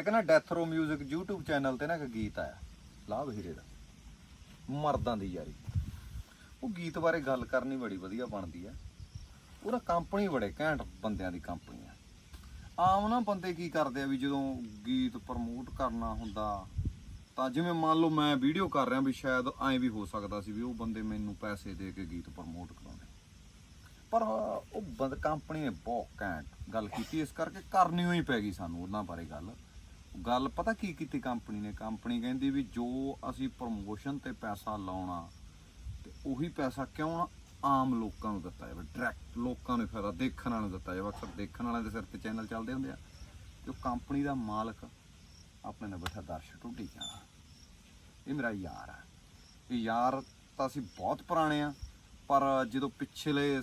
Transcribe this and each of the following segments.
ਇੱਕ ਨਾ ਡੈਥ ਰੋ 뮤직 YouTube ਚੈਨਲ ਤੇ ਨਾ ਇੱਕ ਗੀਤ ਆਇਆ। ਲਾਭ ਹੀਰੇ ਦਾ। ਮਰਦਾਂ ਦੀ ਯਾਰੀ। ਉਹ ਗੀਤ ਬਾਰੇ ਗੱਲ ਕਰਨੀ ਬੜੀ ਵਧੀਆ ਬਣਦੀ ਆ। ਉਹਦਾ ਕੰਪਨੀ ਬੜੇ ਘੈਂਟ ਬੰਦਿਆਂ ਦੀ ਕੰਪਨੀ ਆ। ਆਮ ਨਾ ਬੰਦੇ ਕੀ ਕਰਦੇ ਆ ਵੀ ਜਦੋਂ ਗੀਤ ਪ੍ਰਮੋਟ ਕਰਨਾ ਹੁੰਦਾ, ਤਾਂ ਜਿਵੇਂ ਮੰਨ ਲਓ ਮੈਂ ਵੀਡੀਓ ਕਰ ਰਿਹਾ ਵੀ ਸ਼ਾਇਦ ਐਂ ਵੀ ਹੋ ਸਕਦਾ ਸੀ ਵੀ ਉਹ ਬੰਦੇ ਮੈਨੂੰ ਪੈਸੇ ਦੇ ਕੇ ਗੀਤ ਪ੍ਰਮੋਟ ਕਰਾਉਂਦੇ। ਪਰ ਉਹ ਬੰਦ ਕੰਪਨੀ ਨੇ ਬਹੁਤ ਘੈਂਟ ਗੱਲ ਕੀਤੀ। ਇਸ ਕਰਕੇ ਕਰਨੀ ਹੋਈ ਪੈ ਗਈ ਸਾਨੂੰ ਉਹਨਾਂ ਬਾਰੇ ਗੱਲ। ਗੱਲ ਪਤਾ ਕੀ ਕੀਤੀ ਕੰਪਨੀ ਨੇ? ਕੰਪਨੀ ਕਹਿੰਦੀ ਵੀ ਜੋ ਅਸੀਂ ਪ੍ਰਮੋਸ਼ਨ ਤੇ ਪੈਸਾ ਲਾਉਣਾ ਤੇ ਉਹੀ ਪੈਸਾ ਕਿਉਂ ਆਮ ਲੋਕਾਂ ਨੂੰ ਦਿੱਤਾ ਜਾਵੇ ਡਾਇਰੈਕਟ ਲੋਕਾਂ ਨੂੰ ਫਾਇਦਾ, ਦੇਖਣ ਵਾਲਿਆਂ ਨੂੰ ਦਿੱਤਾ ਜਾਵੇ। ਅਕਸਰ ਦੇਖਣ ਵਾਲਿਆਂ ਦੇ ਸਿਰ ਤੇ ਚੈਨਲ ਚੱਲਦੇ ਹੁੰਦੇ ਆ। ਤੇ ਉਹ ਕੰਪਨੀ ਦਾ ਮਾਲਕ ਆਪਣੇ ਨਾਲ ਬੈਠਾ ਦਰਸ਼ ਟੁੱਟੀ ਜਾਣਾ। ਇਹ ਮੇਰਾ ਯਾਰ ਆ। ਇਹ ਯਾਰ ਤਾਂ ਅਸੀਂ ਬਹੁਤ ਪੁਰਾਣੇ ਆ, ਪਰ ਜਦੋਂ ਪਿਛਲੇ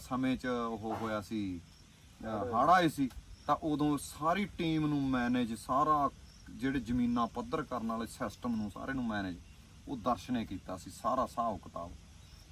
ਸਮੇਂ 'ਚ ਉਹ ਹੋਇਆ ਸੀ ਹੜ ਆਏ ਸੀ ਤਾਂ ਉਦੋਂ ਸਾਰੀ ਟੀਮ ਨੂੰ ਮੈਨੇਜ ਸਾਰਾ ਜਿਹੜੇ ਜ਼ਮੀਨਾਂ ਪੱਧਰ ਕਰਨ ਵਾਲੇ ਸਿਸਟਮ ਨੂੰ ਸਾਰੇ ਨੂੰ ਮੈਨੇਜ ਉਹ ਦਰਸ਼ ਨੇ ਕੀਤਾ ਸੀ, ਸਾਰਾ ਹਿਸਾਬ ਕਿਤਾਬ।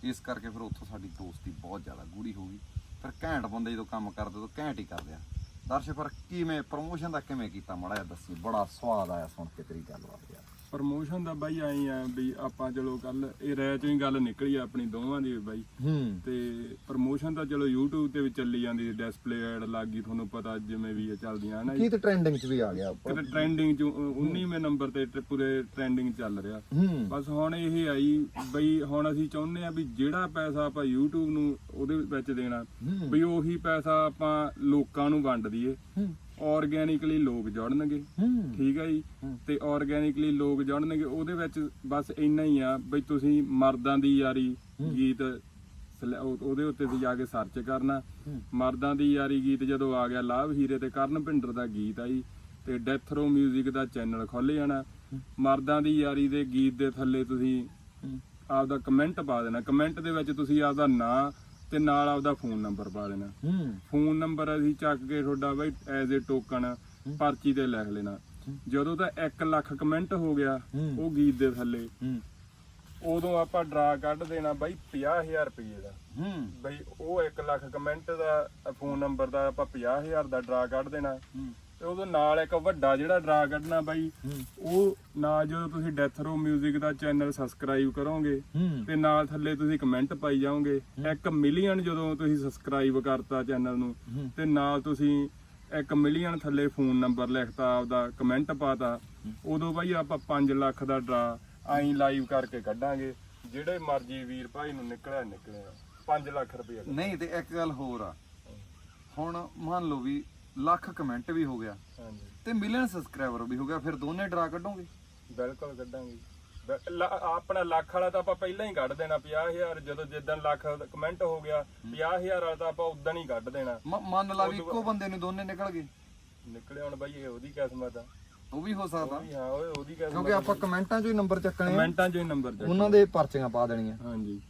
ਇਸ ਕਰਕੇ ਫਿਰ ਉੱਥੋਂ ਸਾਡੀ ਦੋਸਤੀ ਬਹੁਤ ਜ਼ਿਆਦਾ ਗੂੜੀ ਹੋ ਗਈ। ਫਿਰ ਘੈਂਟ ਬੰਦੇ ਜਦੋਂ ਕੰਮ ਕਰਦੇ ਤਾਂ ਘੈਂਟ ਹੀ ਕਰਦੇ ਆ। ਦਰਸ਼ ਪਰ ਕਿਵੇਂ ਪ੍ਰੋਮੋਸ਼ਨ ਦਾ ਕਿਵੇਂ ਕੀਤਾ? ਮਾੜਾ ਜਿਹਾ ਦੱਸੀ ਬੜਾ ਸਵਾਦ ਆਇਆ ਸੁਣ ਕੇ ਤੇਰੀ ਗੱਲਬਾਤ ਯਾਰ। ਪ੍ਰਮੋਸ਼ਨ ਦਾ ਬਾਈ ਆਈ ਆ ਵੀ ਆਪਾਂ ਚਲੋ ਕੱਲ ਇਹ ਰਾਇ ਚੋਂ ਹੀ ਗੱਲ ਨਿਕਲੀ ਆ ਆਪਣੀ ਦੋਵਾਂ ਦੀ ਬਾਈ। ਹੂੰ। ਤੇ ਪ੍ਰਮੋਸ਼ਨ ਤਾਂ ਚਲੋ YouTube ਤੇ ਵੀ ਚੱਲੀ ਜਾਂਦੀ ਡਿਸਪਲੇ ਐਡ ਲੱਗ ਗਈ ਤੁਹਾਨੂੰ ਪਤਾ ਜਿਵੇਂ ਵੀ ਇਹ ਚੱਲਦੀਆਂ ਹਨਾ। ਕੀ ਤੇ ਟ੍ਰੈਂਡਿੰਗ 'ਚ ਵੀ ਆ ਗਿਆ ਕਿਤੇ ਟ੍ਰੈਂਡਿੰਗ ਚ 19ਵੇਂ ਨੰਬਰ ਤੇ ਟ- ਪੂਰੇ ਟ੍ਰੈਂਡਿੰਗ ਚੱਲ ਰਿਹਾ। ਹੂੰ। ਬਸ ਹੁਣ ਇਹ ਆਈ ਬਈ ਹੁਣ ਅਸੀਂ ਚਾਹੁੰਦੇ ਆ ਵੀ ਜਿਹੜਾ ਪੈਸਾ ਆਪਾਂ YouTube ਨੂੰ ਉਹਦੇ ਵਿੱਚ ਦੇਣਾ ਹੂੰ। ਵੀ ਉਹੀ ਪੈਸਾ ਆਪਾਂ ਲੋਕਾਂ ਨੂੰ ਵੰਡ ਦਈਏ। ਹੂੰ। ਆਰਗੈਨਿਕਲੀ ਲੋਕ ਜੁੜਨਗੇ। ਹੂੰ। ਠੀਕ ਹੈ ਜੀ। ਤੇ ਆਰਗੈਨਿਕਲੀ ਲੋਕ ਜੁੜਨਗੇ ਉਹਦੇ ਵਿੱਚ ਬਸ ਇੰਨਾ ਹੀ ਆ ਬਈ ਤੁਸੀਂ ਮਰਦਾਂ ਦੀ ਯਾਰੀ ਗੀਤ ਸਲੇ- ਉਹ- ਉਹਦੇ ਉੱਤੇ ਵੀ ਜਾ ਕੇ ਸਰਚ ਕਰਨਾ। ਮਰਦਾਂ ਦੀ ਯਾਰੀ ਗੀਤ ਜਦੋਂ ਆ ਗਿਆ ਲਾਭ ਹੀਰੇ ਤੇ ਕਰਨ ਭਿੰਡਰ ਦਾ ਗੀਤ ਆਈ ਤੇ ਡੈਥ ਰੋ 뮤직 ਦਾ ਚੈਨਲ ਖੋਲ ਜਾਣਾ। ਮਰਦਾਂ ਦੀ ਯਾਰੀ ਦੇ ਗੀਤ ਦੇ ਥੱਲੇ ਤੁਸੀਂ। ਆਪਦਾ ਕਮੈਂਟ ਪਾ ਦੇਣਾ। ਕਮੈਂਟ ਦੇ ਵਿੱਚ ਤੁਸੀਂ ਆਪਦਾ ਨਾਂ ਤੇ ਨਾਲ ਆਪਦਾ ਫੋਨ ਨੰਬਰ ਪਾ ਦੇਣਾ ਹੂੰ। ਫੋਨ ਨੰਬਰ ਅਸੀਂ ਚੱਕ ਕੇ ਤੁਹਾਡਾ ਬਈ ਐਜ਼ ਏ ਟੋਕਨ ਪਰਚੀ ਤੇ ਲਿਖ ਲੈਣਾ। ਜਦੋਂ ਤਾਂ 1 ਲੱਖ ਕਮੈਂਟ ਹੋ ਗਿਆ। ਉਹ ਗੀਤ ਦੇ ਥੱਲੇ। ਉਦੋਂ ਆਪਾਂ ਡਰਾ ਕੱਢ ਦੇਣਾ ਬਾਈ 50000 ਰੁਪਏ ਦਾ। ਹੂੰ। ਬਈ ਉਹ 1 ਲੱਖ ਕਮੈਂਟ ਦਾ ਫੋਨ ਨੰਬਰ ਦਾ ਆਪਾਂ 50000 ਦਾ ਡਰਾ ਕੱਢ ਦੇਣਾ। ਤੇ ਉਦੋਂ ਨਾਲ ਇੱਕ ਵੱਡਾ ਜਿਹੜਾ ਡਰਾ ਕੱਢਣਾ ਬਾਈ। ਉਹ ਨਾਲ ਜਦੋਂ ਤੁਸੀਂ ਡੈਥ ਰੋ 뮤직 ਦਾ ਚੈਨਲ ਸਬਸਕ੍ਰਾਈਬ ਕਰੋਗੇ ਤੇ ਨਾਲ ਥੱਲੇ ਤੁਸੀਂ ਕਮੈਂਟ ਪਾਈ ਜਾਓਗੇ 1 ਮਿਲੀਅਨ ਜਦੋਂ ਤੁਸੀਂ ਸਬਸਕ੍ਰਾਈਬ ਕਰਤਾ ਚੈਨਲ ਨੂੰ। ਤੇ ਨਾਲ ਤੁਸੀਂ 1 ਮਿਲੀਅਨ ਥੱਲੇ ਫੋਨ ਨੰਬਰ ਲਿਖਤਾ ਆਪਦਾ ਕਮੈਂਟ ਪਾਤਾ ਉਦੋਂ ਬਾਈ ਆਪਾਂ 5 ਲੱਖ ਦਾ ਡਰਾ ਆਈ ਲਾਈਵ ਕਰਕੇ ਕੱਢਾਂਗੇ। ਜਿਹੜੇ ਮਰਜ਼ੀ ਵੀਰ ਭਾਈ ਨੂੰ ਨਿਕਲਿਆ ਨਿਕਲਿਆ। 5 ਲੱਖ ਰੁਪਏ ਦਾ ਨਹੀਂ ਤੇ ਇੱਕ ਗੱਲ ਹੋਰ ਆ। ਹੁਣ ਮੰਨ ਲਓ ਵੀ ਲੱਖ ਕਮੈਂਟ ਵੀ ਹੋ ਗਿਆ। ਹਾਂਜੀ। ਤੇ ਮਿਲੀਅਨ ਸਬਸਕ੍ਰਾਈਬਰ ਵੀ ਹੋ ਗਿਆ। ਫਿਰ ਦੋਨੇ ਡਰਾ ਕੱਢੋਗੇ? ਬਿਲਕੁਲ ਕੱਢਾਂਗੇ। ਬ- ਲ- ਆਪਣਾ ਲੱਖ ਵਾਲਾ ਤਾਂ ਆਪਾਂ ਪਹਿਲਾਂ ਹੀ ਕੱਢ ਦੇਣਾ 50000 ਜਦੋਂ ਜਿੱਦਣ ਲੱਖ ਕਮੈਂਟ ਹੋ ਗਿਆ 50000 ਵਾਲਾ ਤਾਂ ਆਪਾਂ ਉਦੋਂ ਹੀ ਕੱਢ ਦੇਣਾ। ਮ- ਮੰਨ ਲਾ ਵੀ ਇੱਕੋ ਬੰਦੇ ਨੂੰ ਦੋਨੇ ਨਿਕਲ ਗਏ। ਨਿਕਲੇ ਹੁਣ ਬਾਈ ਇਹ ਉਹਦੀ ਕਿਸਮਤ ਆ। ਉਹ ਵੀ ਹੋ ਸਕਦਾ। ਵੀ ਹਾਂ ਓਏ ਉਹਦੀ ਕਿਸਮਤ ਕਿਉਂਕਿ ਆਪਾਂ ਕਮੈਂਟਾਂ 'ਚੋਂ ਹੀ ਨੰਬਰ ਚੱਕਣੇ ਆ। ਕਮੈਂਟਾਂ 'ਚ ਹੀ ਨੰਬਰ ਚੱਕ ਉਹਨਾਂ ਦੇ ਪਰਚੀਆਂ ਪਾ ਦੇਣੀਆਂ। ਹਾਂਜੀ।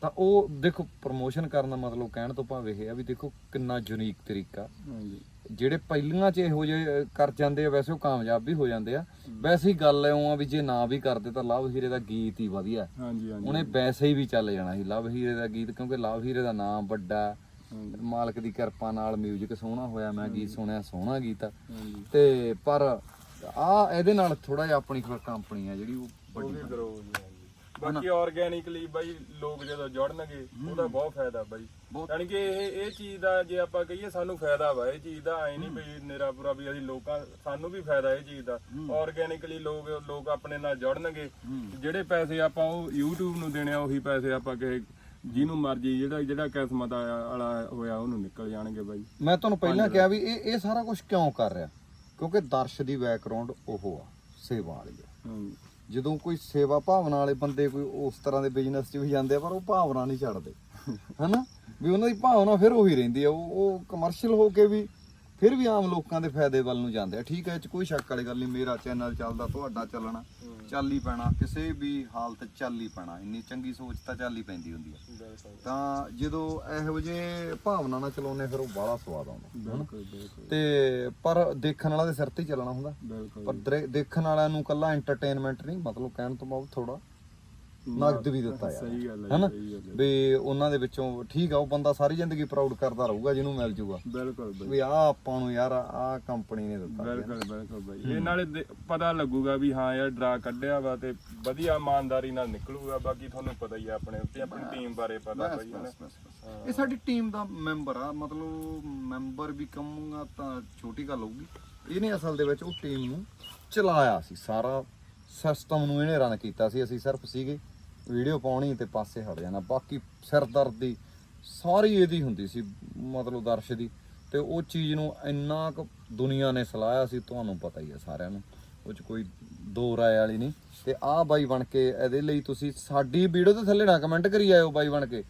ਤਾਂ ਉਹ ਦੇਖੋ ਪ੍ਰੋਮੋਸ਼ਨ ਕਰਨ ਦਾ ਮਤਲਬ ਕਹਿਣ ਤੋਂ ਭਾਵ ਇਹ ਆ ਵੀ ਦੇਖੋ ਕਿੰਨਾ ਯੂਨੀਕ ਤਰੀਕਾ। ਹਾਂਜੀ। ਜਿਹੜੇ ਪਹਿਲੀਆਂ 'ਚ ਇਹੋ ਜਿਹੇ ਕਰ ਜਾਂਦੇ ਆ ਵੈਸੇ ਉਹ ਕਾਮਯਾਬ ਵੀ ਹੋ ਜਾਂਦੇ ਆ। ਵੈਸੇ ਹੀ ਗੱਲ ਐਉਂ ਆ ਵੀ ਜੇ ਨਾ ਵੀ ਕਰਦੇ ਤਾਂ ਲਵ ਹੀਰੇ ਦਾ ਗੀਤ ਹੀ ਵਧੀਆ। ਹਾਂਜੀ ਹਾਂਜੀ। ਉਹਨੇ ਵੈਸੇ ਹੀ ਵੀ ਚੱਲ ਜਾਣਾ ਸੀ ਲਵ ਹੀਰੇ ਦਾ ਗੀਤ ਕਿਉਂਕਿ ਲਵ ਹੀਰੇ ਦਾ ਨਾਮ ਵੱਡਾ ਮਾਲਕ ਦੀ ਕਿਰਪਾ ਨਾਲ 뮤직 ਸੋਹਣਾ ਹੋਇਆ ਮੈਂ ਗੀਤ ਸੁਣਿਆ ਸੋਹਣਾ ਗੀਤ ਤੇ ਪਰ ਆ ਇਹਦੇ ਨਾਲ ਥੋੜਾ ਜਿਹਾ ਆਪਣੀ ਕੰਪਨੀ ਆ ਜਿਹੜੀ ਉਹ ਵੱਡੀ ਜੀ ਬਾਕੀ ਆਰਗੈਨਿਕਲੀ ਬਾਈ ਲੋਕ ਜਦੋਂ ਜੁੜਨਗੇ ਉਹਦਾ ਬਹੁਤ ਫਾਇਦਾ ਬਾਈ। ਯਾਨੀ ਕਿ ਇਹ ਇਹ ਚੀਜ਼ ਦਾ ਜੇ ਆਪਾਂ ਕਹੀਏ ਸਾਨੂੰ ਫਾਇਦਾ ਵਾ ਇਹ ਚੀਜ਼ ਦਾ ਐ ਨਹੀਂ ਬਈ ਨੇਰਾ ਪੂਰਾ ਵੀ ਅਸੀਂ ਲੋਕਾਂ ਸਾਨੂੰ ਵੀ ਫਾਇਦਾ ਇਹ ਚੀਜ਼ ਦਾ। ਆਰਗੈਨਿਕਲੀ ਲੋਕ ਲੋਕ ਆਪਣੇ ਨਾਲ ਜੁੜਨਗੇ। ਜਿਹੜੇ ਪੈਸੇ ਆਪਾਂ ਉਹ YouTube ਨੂੰ ਦੇਣੇ ਆ ਉਹੀ ਪੈਸੇ ਆਪਾਂ ਕਿਸੇ ਜਿਹਨੂੰ ਮਰਜ਼ੀ ਜਿਹੜਾ ਜਿਹੜਾ ਕਿਸਮਤ ਵਾਲਾ ਹੋਇਆ ਉਹਨੂੰ ਨਿਕਲ ਜਾਣਗੇ ਬਾਈ। ਮੈਂ ਤੁਹਾਨੂੰ ਪਹਿਲਾਂ ਕਿਹਾ ਵੀ ਇਹ ਇਹ ਸਾਰਾ ਕੁਝ ਕਿਉਂ ਕਰ ਰਿਹਾ? ਕਿਉਂਕਿ ਦਰਸ਼ ਦੀ ਬੈਕਗ੍ਰਾਉਂਡ ਉਹ ਆ ਸੇਵਾ ਵਾਲੀ ਆ। ਜਦੋਂ ਕੋਈ ਸੇਵਾ ਭਾਵਨਾ ਵਾਲੇ ਬੰਦੇ ਕੋਈ ਉਸ ਤਰ੍ਹਾਂ ਦੇ ਬਿਜ਼ਨਸ 'ਚ ਵੀ ਜਾਂਦੇ ਆ, ਪਰ ਉਹ ਭਾਵਨਾ ਨਹੀਂ ਛੱਡਦੇ। ਹਨਾ? ਵੀ ਉਹਨਾਂ ਦੀ ਭਾਵਨਾ ਫਿਰ ਉਹੀ ਰਹਿੰਦੀ ਆ, ਉਹ ਉਹ ਕਮਰਸ਼ੀਅਲ ਹੋ ਕੇ ਵੀ ਫਿਰ ਵੀ ਆਮ ਲੋਕਾਂ ਦੇ ਫਾਇਦੇ ਵੱਲ ਨੂੰ ਜਾਂਦੇ ਆ। ਠੀਕ ਹੈ ਇਹ 'ਚ ਕੋਈ ਸ਼ੱਕ ਵਾਲੀ ਗੱਲ ਨਹੀਂ, ਮੇਰਾ ਚੈਨਲ ਚੱਲਦਾ, ਤੁਹਾਡਾ ਚੱਲਣਾ। ਚੱਲ ਹੀ ਪੈਣਾ ਕਿਸੇ ਵੀ ਹਾਲਤ ਚੱਲ ਹੀ ਪੈਣਾ ਇੰਨੀ ਚੰਗੀ ਸੋਚ ਤਾਂ ਚੱਲ ਹੀ ਪੈਂਦੀ ਹੁੰਦੀ ਬਿਲਕੁਲ। ਤਾਂ ਜਦੋਂ ਇਹੋ ਜਿਹੇ ਭਾਵਨਾ ਨਾਲ ਚਲਾਉਂਦੇ ਫਿਰ ਉਹ ਬਾਹਲਾ ਸਵਾਦ ਆਉਂਦਾ ਤੇ ਪਰ ਦੇਖਣ ਵਾਲਾ ਦੇ ਸਿਰ ਤੇ ਹੀ ਚੱਲਣਾ ਹੁੰਦਾ। ਪਰ ਦੇਖਣ ਵਾਲਿਆਂ ਨੂੰ ਕੱਲਾ ਐਂਟਰਟੇਨਮੈਂਟ ਨਹੀਂ ਮਤਲਬ ਕਹਿਣ ਤੋਂ ਬਾਅਦ ਥੋੜਾ ਨਗਦ ਵੀ ਦਿੱਤਾ ਯਾਰ ਸਹੀ ਗੱਲ ਹੈ ਹਨਾ ਵੀ ਉਹਨਾਂ ਦੇ ਵਿੱਚੋਂ ਠੀਕ ਆ ਉਹ ਬੰਦਾ ਸਾਰੀ ਜ਼ਿੰਦਗੀ ਪ੍ਰਾਊਡ ਕਰਦਾ ਰਹੂਗਾ ਜਿਹਨੂੰ ਮਿਲ ਜੂਗਾ। ਬਿਲਕੁਲ ਬਾਈ। ਵੀ ਆ ਆਪਾਂ ਨੂੰ ਯਾਰ ਆ ਕੰਪਨੀ ਨੇ ਦਿੱਤਾ ਬਿਲਕੁਲ ਬਿਲਕੁਲ ਬਾਈ। ਇਹ ਨਾਲੇ ਪਤਾ ਲੱਗੂਗਾ ਵੀ ਹਾਂ ਯਾਰ ਡਰਾ ਕੱਢਿਆ ਵਾ ਤੇ ਵਧੀਆ ਇਮਾਨਦਾਰੀ ਨਾਲ ਨਿਕਲੂਗਾ। ਬਾਕੀ ਤੁਹਾਨੂੰ ਪਤਾ ਹੀ ਆ ਆਪਣੇ ਉੱਤੇ ਆਪਣੀ ਟੀਮ ਬਾਰੇ ਪਤਾ ਬਾਈ ਇਹ ਸਾਡੀ ਟੀਮ ਦਾ ਮੈਂਬਰ ਆ ਮਤਲਬ ਮੈਂਬਰ ਵੀ ਕਹੂੰਗਾ ਤਾਂ ਛੋਟੀ ਗੱਲ ਹੋਊਗੀ। ਇਹਨੇ ਅਸਲ ਦੇ ਵਿੱਚ ਉਹ ਟੀਮ ਨੂੰ ਚਲਾਇਆ ਸੀ ਸਾਰਾ ਸਿਸਟਮ ਨੂੰ ਇਹਨੇ ਰਨ ਕੀਤਾ ਸੀ। ਅਸੀਂ ਸਿਰਫ ਸੀਗੇ ਵੀਡੀਓ ਪਾਉਣੀ ਤੇ ਪਾਸੇ ਹਟ ਜਾਣਾ। ਬਾਕੀ ਸਿਰਦਰਦੀ ਸਾਰੀ ਇਹਦੀ ਹੁੰਦੀ ਸੀ ਮਤਲਬ ਦਰਸ਼ ਦੀ। ਤੇ ਉਹ ਚੀਜ਼ ਨੂੰ ਇੰਨਾ ਕੁ ਦੁਨੀਆ ਨੇ ਸਲਾਹਿਆ ਸੀ ਤੁਹਾਨੂੰ ਪਤਾ ਹੀ ਹੈ ਸਾਰਿਆਂ ਨੂੰ। ਉਹ ਚ ਕੋਈ ਦੋ ਰਾਏ ਵਾਲੀ ਨਹੀਂ। ਤੇ ਆਹ ਬਾਈ ਬਣ ਕੇ ਇਹਦੇ ਲਈ ਤੁਸੀਂ ਸਾਡੀ ਵੀਡੀਓ ਦੇ ਥੱਲੇ ਨਾ ਕਮੈਂਟ ਕਰੀ ਆਇਓ ਬਾਈ ਬਣ ਕੇ।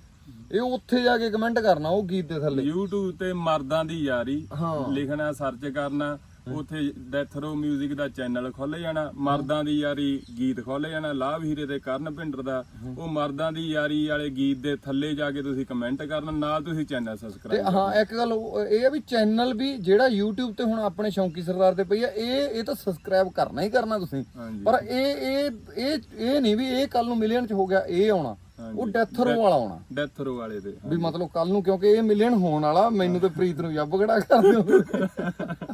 ਇਹ ਉੱਥੇ ਜਾ ਕੇ ਕਮੈਂਟ ਕਰਨਾ ਉਹ ਗੀਤ ਦੇ ਥੱਲੇ। YouTube ਤੇ ਮਰਦਾਂ ਦੀ ਯਾਰੀ। ਲਿਖਣਾ ਸਰਚ ਕਰਨਾ। ਉੱਥੇ ਡੈਥ ਰੋ 뮤직 ਦਾ ਚੈਨਲ ਖੋਲ ਜਾਣਾ ਮਰਦਾਂ ਦੀ ਯਾਰੀ ਗੀਤ ਖੋਲ ਜਾਣਾ ਲਾਭ ਹੀਰੇ ਤੇ ਕਰਨ ਭਿੰਡਰ ਦਾ। ਉਹ ਮਰਦਾਂ ਦੀ ਯਾਰੀ ਵਾਲੇ ਗੀਤ ਦੇ ਥੱਲੇ ਜਾ ਕੇ ਤੁਸੀਂ ਕਮੈਂਟ ਕਰਨਾ ਨਾਲ ਤੁਸੀਂ ਚੈਨਲ ਤੇ ਸਬਸਕ੍ਰਾਈਬ ਹਾਂ ਇੱਕ ਗੱਲ ਇਹ ਆ ਵੀ ਚੈਨਲ ਵੀ ਜਿਹੜਾ YouTube ਤੇ ਹੁਣ ਆਪਣੇ ਸ਼ੌਂਕੀ ਸਰਦਾਰ ਤੇ ਪਈ ਆ ਇਹ ਇਹ ਤਾਂ ਸਬਸਕ੍ਰਾਈਬ ਕਰਨਾ ਹੀ ਕਰਨਾ ਤੁਸੀਂ। ਪਰ ਇਹ ਇਹ ਇਹ ਇਹ ਨਹੀਂ ਵੀ ਇਹ ਕੱਲ ਨੂੰ ਮਿਲੀਅਨ ਚ ਹੋ ਗਿਆ ਇਹ ਆਉਣਾ। ਉਹ ਡੈਥ ਰੋ ਵਾਲਾ ਆਉਣਾ। ਡੈਥ ਰੋ ਵਾਲੇ ਤੇ ਵੀ ਮਤਲਬ ਕੱਲ ਨੂੰ ਕਿਉਂਕਿ ਇਹ ਮਿਲੀਅਨ ਹੋਣ ਵਾਲਾ ਮੈਨੂੰ ਤੇ ਪ੍ਰੀਤ ਨੂੰ ਜੱਬ ਖੜਾ ਕਰ ਦਿਓ।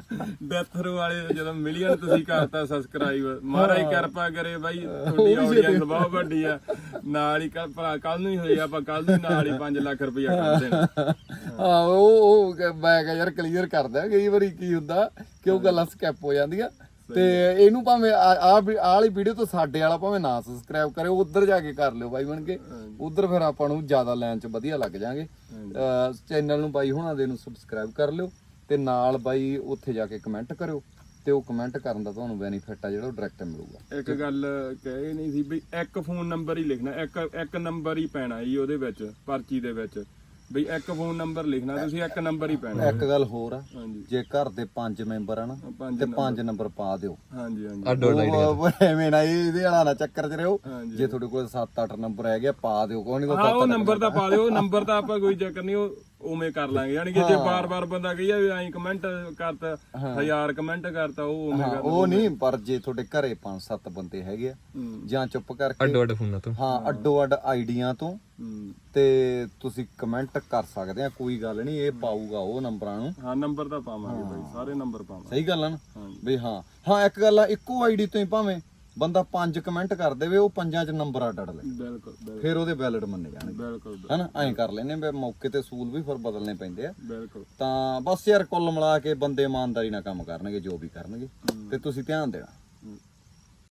ਡੈਥ ਰੋ ਵਾਲੇ ਜਦੋਂ ਮਿਲੀਅਨ ਤੁਸੀਂ ਕਰਤਾ ਸਬਸਕ੍ਰਾਈਬ ਮਹਾਰਾਜ ਕਿਰਪਾ ਕਰੇ ਬਾਈ ਤੁਹਾਡੀ ਆਡੀਅנס ਬਹੁਤ ਵੱਡੀ ਆ। ਨਾਲ ਹੀ ਕੱਲ ਕੱਲ ਨੂੰ ਹੀ ਹੋਈ ਆਪਾਂ ਕੱਲ ਨੂੰ ਨਾਲ ਹੀ 5 ਲੱਖ ਰੁਪਇਆ ਕਰ ਦੇਣਾ। ਹਾਂ ਉਹ ਮੈਂ ਕਿਹਾ ਯਾਰ ਕਲੀਅਰ ਕਰਦਾ ਕਈ ਵਾਰੀ ਕੀ ਹੁੰਦਾ ਕਿ ਉਹ ਗੱਲਾਂ ਸਕੈਪ ਹੋ ਜਾਂਦੀਆਂ। ਤੇ ਇਹਨੂੰ ਭਾਵੇਂ ਆ ਵਾਲੀ ਵੀਡੀਓ ਤੋਂ ਸਾਡੇ ਵਾਲਾ ਭਾਵੇਂ ਨਾ ਸਬਸਕ੍ਰਾਈਬ ਕਰਿਓ ਉਧਰ ਜਾ ਕੇ ਕਰ ਲਿਓ ਬਾਈ ਬਣ ਕੇ। ਉਧਰ ਫਿਰ ਆਪਾਂ ਨੂੰ ਜ਼ਿਆਦਾ ਲਾਈਨ 'ਚ ਵਧੀਆ ਲੱਗ ਜਾਾਂਗੇ। ਚੈਨਲ ਨੂੰ ਬਾਈ ਹੁਣਾਂ ਦੇ ਨੂੰ ਸਬਸਕ੍ਰਾਈਬ ਕਰ ਲਿਓ। ਤੇ ਨਾਲ ਬਾਈ ਉੱਥੇ ਜਾ ਕੇ ਕਮੈਂਟ ਕਰਿਓ ਤੇ ਉਹ ਕਮੈਂਟ ਕਰਨ ਦਾ ਤੁਹਾਨੂੰ ਬੈਨੀਫਿਟ ਆ ਜਿਹੜਾ ਉਹ ਡਾਇਰੈਕਟ ਮਿਲੂਗਾ। ਇੱਕ ਗੱਲ ਕਹੇ ਨਹੀਂ ਸੀ ਵੀ ਇੱਕ ਫੋਨ ਨੰਬਰ ਹੀ ਲਿਖਣਾ, ਇੱਕ ਇੱਕ ਨੰਬਰ ਹੀ ਪੈਣਾ ਜੀ ਉਹਦੇ ਵਿੱਚ, ਪਰਚੀ ਦੇ ਵਿੱਚ। ਬਈ ਇੱਕ ਫੋਨ ਨੰਬਰ ਲਿਖਣਾ ਤੁਸੀਂ ਇੱਕ ਨੰਬਰ ਹੀ ਪੈਣਾ। ਇੱਕ ਗੱਲ ਹੋਰ ਆ ਹਾਂਜੀ। ਜੇ ਘਰ ਦੇ ਪੰਜ ਮੈਂਬਰ ਆ ਨਾ ਪੰਜ ਤੇ ਪੰਜ ਨੰਬਰ ਪਾ ਦਿਓ। ਹਾਂਜੀ ਹਾਂਜੀ। ਉਹ ਐਵੇਂ ਨਾ ਇਹ- ਇਹਦੇ ਵਾਲਾ ਨਾ ਚੱਕਰ 'ਚ ਹਾਂਜੀ। ਜੇ ਤੁਹਾਡੇ ਕੋਲ 7-8 ਨੰਬਰ ਹੈਗੇ ਆ, ਪਾ ਦਿਓ ਕੋਈ ਨਹੀਂ ਹਾਂ ਉਹ ਨੰਬਰ ਤਾਂ ਪਾ ਦਿਓ ਨੰਬਰ ਤਾਂ ਆਪਾਂ ਕੋਈ ਚੱਕਰ ਨਹੀਂ ਉਹ ਉਵੇਂ ਕਰ ਲਾਂਗੇ। ਯਾਨੀ ਕਿ ਜੇ ਬਾਰ-ਬਾਰ ਬੰਦਾ ਕਹੀਆ ਵੀ ਐਂ ਕਮੈਂਟ ਕਰਤਾ ਹਜ਼ਾਰ ਕਮੈਂਟ ਕਰਤਾ ਉਹ ਉਵੇਂ ਕਰ ਉਹ ਨਹੀਂ ਪਰ ਜੇ ਤੁਹਾਡੇ ਘਰੇ 5-7 ਬੰਦੇ ਹੈਗੇ ਆ ਹੂੰ, ਜਾਂ ਚੁੱਪ ਕਰਕੇ ਅੱਡੋ ਅੱਡ ਫੋਨਾਂ ਤੋਂ। ਹਾਂ ਅੱਡੋ ਅੱਡ ਆਈਡੀਆਂ ਤੋਂ। ਤੇ ਤੁਸੀਂ ਕਮੈਂਟ ਕਰ ਸਕਦੇ ਆ ਕੋਈ ਗੱਲ ਨਹੀਂ ਇਹ ਪਾਊਗਾ ਉਹ ਨੰਬਰਾਂ ਨੂੰ। ਹਾਂ ਨੰਬਰ ਤਾਂ ਪਾਵਾਂਗੇ ਬਾਈ ਸਾਰੇ ਨੰਬਰ ਪਾਵਾਂਗੇ। ਸਹੀ ਗੱਲ ਆ ਨਾ। ਵੀ ਹਾਂ। ਹਾਂ ਇੱਕ ਗੱਲ ਆ ਇੱਕੋ ਆਈਡੀ ਤੋਂ ਹੀ ਭਾਵੇਂ ਬੰਦਾ ਪੰਜ ਕਮੈਂਟ ਕਰ ਦੇਵੇ ਉਹ ਪੰਜਾਂ 'ਚ ਨੰਬਰ ਅੱਡ ਅੱਡ ਲੈ। ਬਿਲਕੁਲ ਫਿਰ ਉਹਦੇ ਵੈਲਿਡ ਮੰਨੇ ਜਾਣਗੇ। ਬਿਲਕੁਲ ਹਨਾ? ਐਂ ਕਰ ਲੈਨੇ ਵੀ ਮੌਕੇ ਤੇ ਸੂਲ ਵੀ ਫਿਰ ਬਦਲਨੇ ਪੈਂਦੇ ਆ। ਬਿਲਕੁਲ। ਤਾਂ ਬਸ ਯਾਰ ਕੁੱਲ ਮਿਲਾ ਕੇ ਬੰਦੇ ਇਮਾਨਦਾਰੀ ਨਾਲ ਕੰਮ ਕਰਨਗੇ ਜੋ ਵੀ ਕਰਨਗੇ। ਤੇ ਤੁਸੀਂ ਧਿਆਨ ਦੇਣਾ।